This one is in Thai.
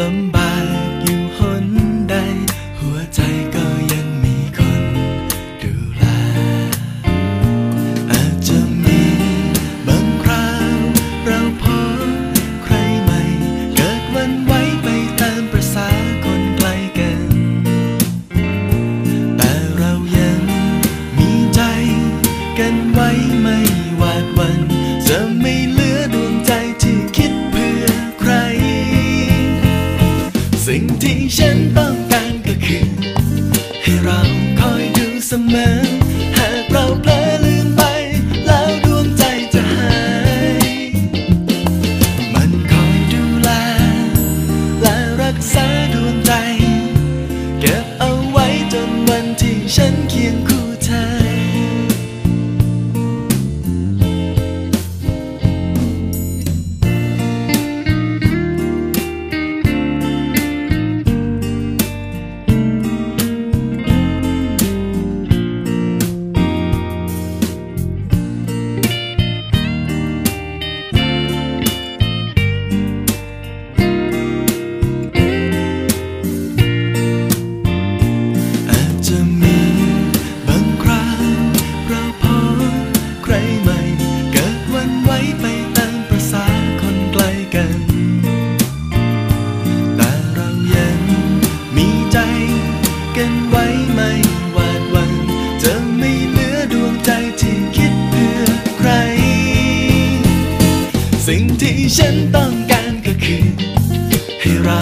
ลำบากอยู่หนใด หัวใจก็ยังมีคนดูแล อาจจะมีบางคราว เราพบใครใหม่ เกิดวันไว้ไปตามประสาคนไกลกัน แต่เรายังมีใจกันไว้ไม่หวาดวัน a man กันไว้ไม่หวาดวัน จะไม่เหลือดวงใจที่คิดเพื่อใคร สิ่งที่ฉันต้องการก็คือ ให้เรา